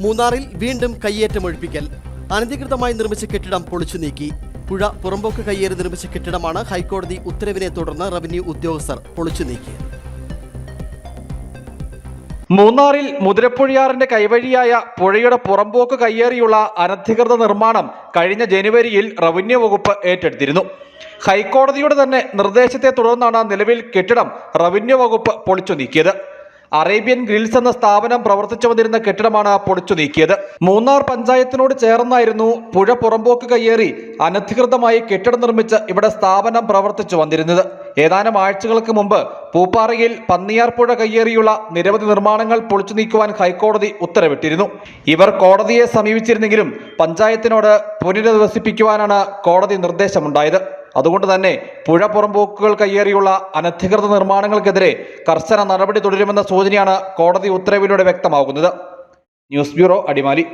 മൂന്നാറിൽ വീണ്ടും കയ്യേറ്റമൊഴിപ്പിക്കൽ അനധികൃതമായി നിർമ്മിച്ച കെട്ടിടം പൊളിച്ചു നീക്കി. പുഴ പുറമ്പോക്ക് കയ്യേറി നിർമ്മിച്ച കെട്ടിടമാണ് ഹൈക്കോടതി ഉത്തരവിനെ തുടർന്ന് റവന്യൂ ഉദ്യോഗസ്ഥർ പൊളിച്ചു നീക്കിയത് മൂന്നാറിൽ മുതിരപ്പുഴയാറിന്റെ കൈവഴിയായ പുഴയുടെ പുറമ്പോക്ക് കയ്യേറിയുള്ള അനധികൃത നിർമ്മാണം കഴിഞ്ഞ ജനുവരിയിൽ റവന്യൂ വകുപ്പ് ഏറ്റെടുത്തിരുന്നു. ഹൈക്കോടതിയുടെ തന്നെ നിർദ്ദേശത്തെ തുടർന്നാണ് നിലവിൽ കെട്ടിടം റവന്യൂ വകുപ്പ് പൊളിച്ചു നീക്കിയത്. അറേബ്യൻ ഗ്രിൽസ് എന്ന സ്ഥാപനം പ്രവർത്തിച്ചു വന്നിരുന്ന കെട്ടിടമാണ് പൊളിച്ചു നീക്കിയത്. മൂന്നാർ പഞ്ചായത്തിനോട് ചേർന്നായിരുന്നു പുഴ പുറമ്പോക്ക് കയ്യേറി അനധികൃതമായി കെട്ടിടം നിർമ്മിച്ച് ഇവിടെ സ്ഥാപനം പ്രവർത്തിച്ചു വന്നിരുന്നത്. ഏതാനും ആഴ്ചകൾക്ക് മുമ്പ് പൂപ്പാറയിൽ പന്നിയാർ പുഴ കയ്യേറിയുള്ള നിരവധി നിർമ്മാണങ്ങൾ പൊളിച്ചു നീക്കുവാൻ ഹൈക്കോടതി ഉത്തരവിട്ടിരുന്നു. ഇവർ കോടതിയെ സമീപിച്ചിരുന്നെങ്കിലും പഞ്ചായത്തിനോട് പുനരധിവസിപ്പിക്കുവാനാണ് കോടതി നിർദ്ദേശമുണ്ടായത്. അതുകൊണ്ട് തന്നെ പുഴ പുറമ്പോക്കുകൾ കയ്യേറിയുള്ള അനധികൃത നിർമ്മാണങ്ങൾക്കെതിരെ കർശന നടപടി തുടരുമെന്ന സൂചനയാണ് കോടതി ഉത്തരവിലൂടെ വ്യക്തമാകുന്നത്. News bureau Adimali.